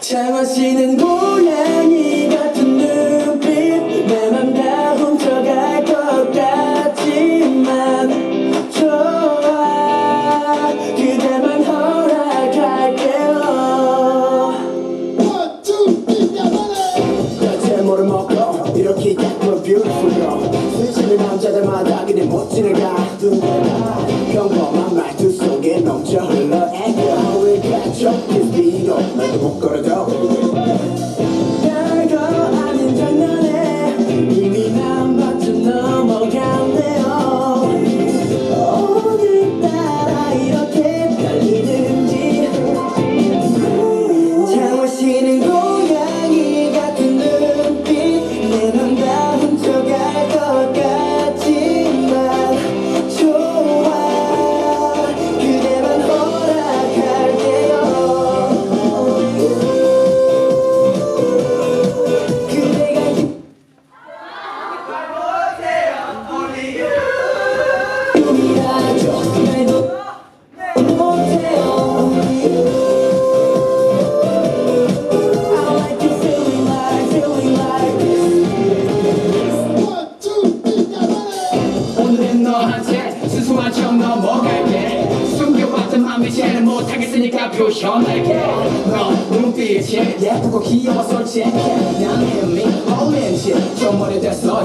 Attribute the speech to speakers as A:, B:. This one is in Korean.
A: 참아시는 고양이 같은 눈빛. 내 맘 다 훔쳐갈 것 같지만 좋아. 그대만 허락할게요.
B: One, two, three, 야 말해
A: 제모를 먹고 이렇게 예쁜 beautiful girl. 스치는 남자들마다 그대 멋지는 가두가 평범한 말투 속에 넘쳐 흘러 애교 왜 가져 kiss Let the book go to go.
C: 이제는 못하겠으니까 표현할게. 너 눈빛이 예쁘고 귀여워 솔직해 난 in shit 좀 오래됐어